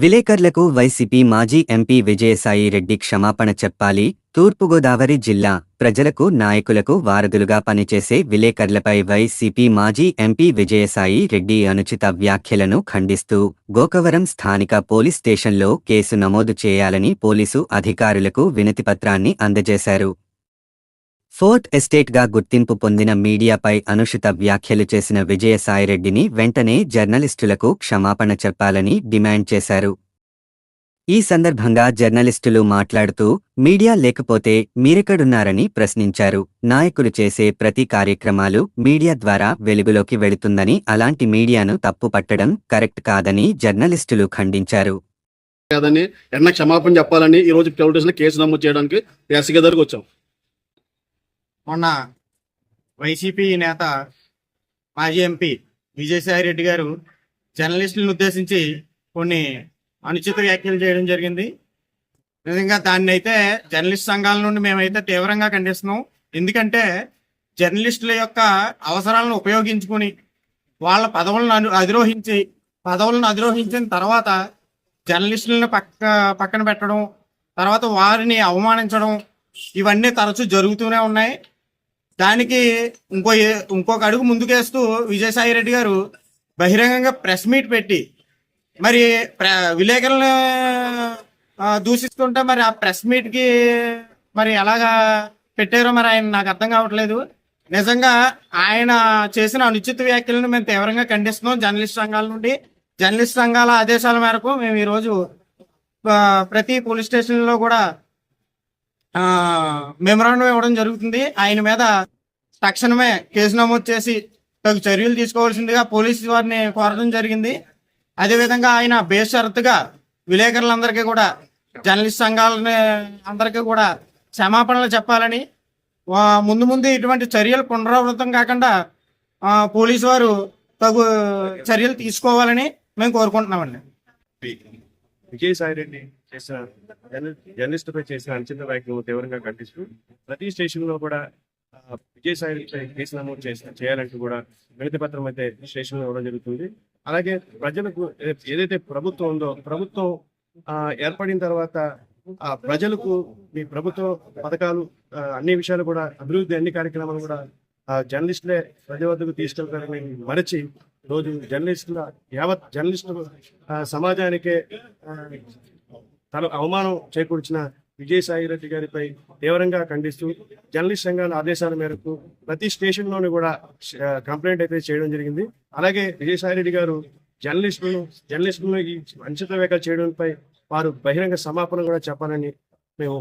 విలేకర్లకు YCP మాజీ MP Vijayasai Reddy క్షమాపణ చెప్పాలి. తూర్పుగోదావరి జిల్లా ప్రజలకు నాయకులకు వారధులుగా పనిచేసే విలేకర్లపై వైసీపీ మాజీ ఎంపీ విజయసాయి రెడ్డి అనుచిత వ్యాఖ్యలను ఖండిస్తూ గోకవరం స్థానిక పోలీస్ స్టేషన్లో కేసు నమోదు చేయాలని పోలీసు అధికారులకు వినతిపత్రాన్ని అందజేశారు. ఫోర్త్ ఎస్టేట్గా గుర్తింపు పొందిన మీడియాపై అనుచిత వ్యాఖ్యలు చేసిన విజయసాయిరెడ్డిని వెంటనే జర్నలిస్టులకు క్షమాపణ చెప్పాలని డిమాండ్ చేశారు. ఈ సందర్భంగా జర్నలిస్టులు మాట్లాడుతూ మీడియా లేకపోతే మీరెక్కడున్నారని ప్రశ్నించారు. నాయకులు చేసే ప్రతి కార్యక్రమాలు మీడియా ద్వారా వెలుగులోకి వెళుతుందని అలాంటి మీడియాను తప్పు పట్టడం కరెక్ట్ కాదని జర్నలిస్టులు ఖండించారు. కాదని ఎన్న క్షమాపణ చెప్పాలని ఈ రోజు కేసు నమోదు చేయడానికి ఎస్సీ దగ్గరకు వచ్చాం. మొన్న వైసీపీ నేత మాజీ ఎంపీ విజయసాయి రెడ్డి గారు జర్నలిస్టులను ఉద్దేశించి కొన్ని అనుచిత వ్యాఖ్యలు చేయడం జరిగింది. నిజంగా దాన్ని అయితే జర్నలిస్ట్ సంఘాల నుండి మేమైతే తీవ్రంగా ఖండిస్తున్నాం. ఎందుకంటే జర్నలిస్టుల యొక్క అవసరాలను ఉపయోగించుకుని వాళ్ళ పదవులను అధిరోహించి పదవులను అధిరోహించిన తర్వాత జర్నలిస్టులను పక్క పక్కన పెట్టడం తర్వాత వారిని అవమానించడం ఇవన్నీ తరచూ జరుగుతూనే ఉన్నాయి. దానికి ఇంకో ఇంకొక అడుగు ముందుకేస్తూ విజయసాయి రెడ్డి గారు బహిరంగంగా ప్రెస్ మీట్ పెట్టి మరి ప్ర విలేకరులను దూషిస్తుంటే మరి ఆ ప్రెస్ మీట్కి మరి ఎలాగా పెట్టారో మరి ఆయన నాకు అర్థం కావట్లేదు. నిజంగా ఆయన చేసిన అనుచిత వ్యాఖ్యలను మేము తీవ్రంగా ఖండిస్తున్నాం జర్నలిస్ట్ సంఘాల నుండి. జర్నలిస్ట్ సంఘాల ఆదేశాల మేరకు మేము ఈరోజు ప్రతి పోలీస్ స్టేషన్లో కూడా మెమరాండం ఇవ్వడం జరుగుతుంది. ఆయన మీద తక్షణమే కేసు నమోదు చేసి తగు చర్యలు తీసుకోవాల్సిందిగా పోలీసు వారిని కోరడం జరిగింది. అదేవిధంగా ఆయన బేషరతుగా విలేకరులందరికీ కూడా జర్నలిస్ట్ సంఘాలని అందరికీ కూడా క్షమాపణలు చెప్పాలని ముందు ముందు ఇటువంటి చర్యలు పునరావృతం కాకుండా పోలీసు వారు తగు చర్యలు తీసుకోవాలని మేము కోరుకుంటున్నామండి. విజయసాయి రెడ్డి. చేసిన జర్నలిస్ట్ జర్నలిస్టుపై చేసిన అంచనా వ్యాఖ్యలు తీవ్రంగా ఖండిస్తూ ప్రతి స్టేషన్లో కూడా విజయసాయిపై కేసు నమోదు చేసిన చేయాలంటూ కూడా వినతి పత్రం అయితే స్టేషన్లో ఇవ్వడం జరుగుతుంది. అలాగే ప్రజలకు ఏదైతే ప్రభుత్వం ఉందో ప్రభుత్వం ఏర్పడిన తర్వాత ఆ ప్రజలకు మీ ప్రభుత్వ పథకాలు అన్ని విషయాలు కూడా అభివృద్ధి అన్ని కార్యక్రమాలు కూడా ఆ, జర్నలిస్టులే ప్రజల వద్దకు తీసుకెళ్తారని మరచి రోజు జర్నలిస్టుల యావత్ జర్నలిస్టులు సమాజానికే ఆ, తన అవమానం చేకూర్చిన విజయసాయి రెడ్డి గారిపై తీవ్రంగా ఖండిస్తూ జర్నలిస్ట్ సంఘాల ఆదేశాల మేరకు ప్రతి స్టేషన్లోని కూడా కంప్లైంట్ అయితే చేయడం జరిగింది. అలాగే విజయసాయి రెడ్డి గారు జర్నలిస్టులను జర్నలిస్టులను ఈ అంచిత వ్యాఖ్యలు చేయడంపై వారు బహిరంగ సమాపన కూడా చెప్పాలని మేము